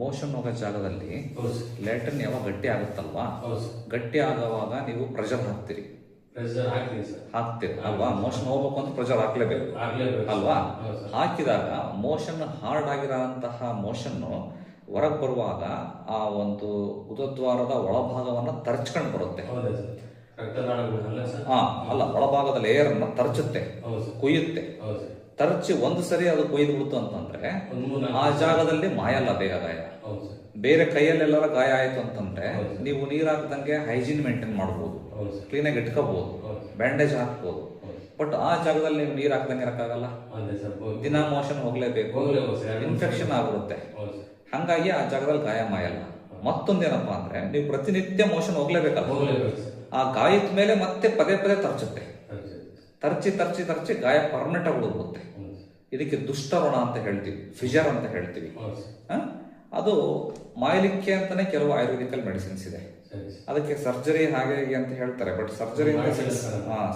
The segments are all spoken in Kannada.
ಮೋಷನ್ ಹೋಗೋ ಜಾಗದಲ್ಲಿ ಲ್ಯಾಟ್ರಿನ್ ಯಾವಾಗ ಗಟ್ಟಿ ಆಗುತ್ತಲ್ವಾ? ಗಟ್ಟಿ ಆಗುವಾಗ ನೀವು ಪ್ರೆಷರ್ ಹಾಕ್ತೀರಿ. ಹಾಕ್ತೀರಿ ಅಲ್ವಾ? ಮೋಷನ್ ಹೋಗ್ಬೇಕು ಅಂತ ಪ್ರೆಷರ್ ಹಾಕ್ಲೇಬೇಕು. ಅಲ್ವಾ? ಹಾಕಿದಾಗ ಮೋಷನ್ ಹಾರ್ಡ್ ಆಗಿರೋಂತಹ ಮೋಷನ್ ಹೊರಗೆ ಬರುವಾಗ ಆ ಒಂದು ಉದದ್ವಾರದ ಒಳಭಾಗವನ್ನ ತರ್ಚ್ಕೊಂಡು ಬರುತ್ತೆ. ಹ ಅಲ್ಲ ಒಳಭಾಗದ ಲೇಯರ್ ಅನ್ನ ತರ್ಚುತ್ತೆ ಕುಯ್ಯುತ್ತೆ. ತರ್ಚಿ ಒಂದು ಸರಿ ಅದು ಕೊಯ್ದು ಬಿಡ್ತು ಅಂತಂದ್ರೆ ಆ ಜಾಗದಲ್ಲಿ ಮಾಯಲ್ಲ ಬೇಗ ಗಾಯ ಬೇರೆ ಕೈಯಲ್ಲೆಲ್ಲರ ಗಾಯ ಆಯ್ತು ಅಂತಂದ್ರೆ ನೀವು ನೀರ್ ಹಾಕ್ದಂಗೆ ಹೈಜೀನ್ ಮೇಂಟೈನ್ ಮಾಡ್ಬೋದು. ಹೌದು ಆಗಿ ಕ್ಲೀನಾಗಿ ಇಟ್ಕೋಬಹುದು ಬ್ಯಾಂಡೇಜ್ ಹಾಕ್ಬೋದು. ಬಟ್ ಆ ಜಾಗದಲ್ಲಿ ನೀವು ನೀರ್ ಹಾಕ್ದಂಗೆ ಇರಕ್ಕಾಗಲ್ಲ. ದಿನ ಮೋಷನ್ ಹೋಗ್ಲೇಬೇಕು. Infection sir. ಹಂಗಾಗಿ ಆ ಜಾಗದಲ್ಲಿ ಗಾಯ ಮಾಯಲ್ಲ. ಮತ್ತೊಂದೇನಪ್ಪಾ ಅಂದ್ರೆ ನೀವು ಪ್ರತಿನಿತ್ಯ ಮೋಷನ್ ಹೋಗ್ಲೇಬೇಕಲ್ಲ. ಹೋಗ್ಲೇಬೇಕು ಆ ಗಾಯದ ಮೇಲೆ ಮತ್ತೆ ಪದೇ ಪದೇ ತರ್ಚುತ್ತೆ. ತರ್ಚಿ ತರ್ಚಿ ತರ್ಚಿ ಗಾಯ ಪರ್ಮನೆಂಟ್ ಆಗಿ ಹೋಗುತ್ತೆ. ಇದಕ್ಕೆ ದುಷ್ಟರೋಣ ಅಂತ ಹೇಳ್ತೀವಿ ಫಿಜರ್ ಅಂತ ಹೇಳ್ತೀವಿ? ಅದು ಮಾಯಲಿಕ್ಕೆ ಅಂತಾನೆ ಕೆಲವು ಆಯುರ್ವೇದಿಕಲ್ ಮೆಡಿಸಿನ್ಸ್ ಇದೆ ಅದಕ್ಕೆ ಸರ್ಜರಿ ಹಾಗೆ ಹೀಗೆ ಅಂತ ಹೇಳ್ತಾರೆ ಬಟ್ ಸರ್ಜರಿಯಿಂದ.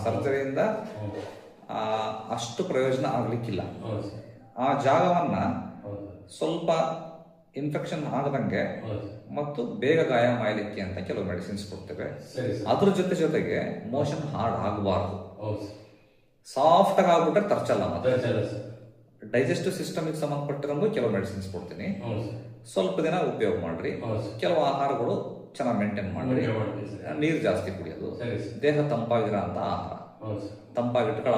ಸರ್ಜರಿಯಿಂದ. ಅಷ್ಟು ಪ್ರಯೋಜನ ಆಗ್ಲಿಕ್ಕಿಲ್ಲ ಆ ಜಾಗವನ್ನ ಸ್ವಲ್ಪ ಇನ್ಫೆಕ್ಷನ್ ಆಗದಂಗೆ ಮತ್ತು ಬೇಗ ಗಾಯ ಮಾಯಲಿಕ್ಕೆ ಅಂತ ಕೆಲವು ಮೆಡಿಸಿನ್ಸ್ ಕೊಡ್ತೇವೆ ಅದ್ರ ಜೊತೆ ಜೊತೆಗೆ ಮೋಷನ್ ಹಾರ್ಡ್ ಆಗಬಾರ್ದು. ಸಾಫ್ಟ್ ಆಗಿ ಆಗ್ಬಿಟ್ರೆ ತರ್ಚಲ್ಲ ಮತ್ತೆ. ಡೈಜೆಸ್ಟಿವ್ ಸಿಸ್ಟಮ್ಗೆ ಸಂಬಂಧಪಟ್ಟಿರಂಗೂ ಕೆಲವು ಮೆಡಿಸಿನ್ಸ್ ಕೊಡ್ತೀನಿ. ಸ್ವಲ್ಪ ದಿನ ಉಪಯೋಗ ಮಾಡ್ರಿ. ಕೆಲವು ಆಹಾರಗಳು ಚೆನ್ನಾಗಿ ಮೇಂಟೈನ್ ಮಾಡ್ರಿ. ನೀರು ಜಾಸ್ತಿ ಕುಡಿಯೋದು. ದೇಹ ತಂಪಾಗಿರೋ ಅಂತ ಆಹಾರ. ತಂಪಾಗಿಟ್ಕೊಳ್ಳ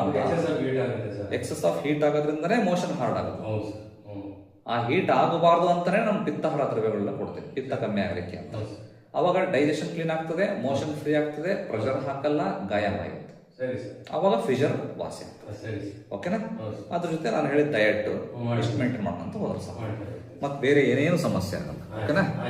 ಎಕ್ಸಸ್ ಆಫ್ ಹೀಟ್ ಆಗೋದ್ರಿಂದನೇ ಮೋಷನ್ ಹಾರ್ಡ್ ಆಗುತ್ತೆ. ಆ ಹೀಟ್ ಆಗಬಾರ್ದು ಅಂತಾನೆ ನಮ್ಮ ಪಿತ್ತಹಾರ ದ್ರವ್ಯಗಳನ್ನ ಕೊಡ್ತೀವಿ. ಪಿತ್ತ ಕಮ್ಮಿ ಆಗಲಿಕ್ಕೆ ಅಂತ. ಅವಾಗ ಡೈಜೆಷನ್ ಕ್ಲೀನ್ ಆಗ್ತದೆ ಮೋಷನ್ ಫ್ರೀ ಆಗ್ತದೆ ಪ್ರೆಷರ್ ಹಾಕಲ್ಲ ಗಾಯ ಆಗುತ್ತೆ ಸರಿ ಸರ್. ಅವಾಗ ಫಿಜರ್ ವಾಸಿ ಆಗ್ತದೆ. ಸರಿ ಓಕೆನಾ ಅದ್ರ ಜೊತೆ ನಾನು ಹೇಳಿದ ಡಯಟ್. ಇಷ್ಟು ಮೇಂಟೈನ್ ಮಾಡ್ಕೊಂತ ಹೋದ್ರೆ ಸರ್ ಮತ್ತೆ ಬೇರೆ ಏನೇನು ಸಮಸ್ಯೆ ಆಗಲ್ಲ. ಓಕೆನಾ ಆಯ್ತು.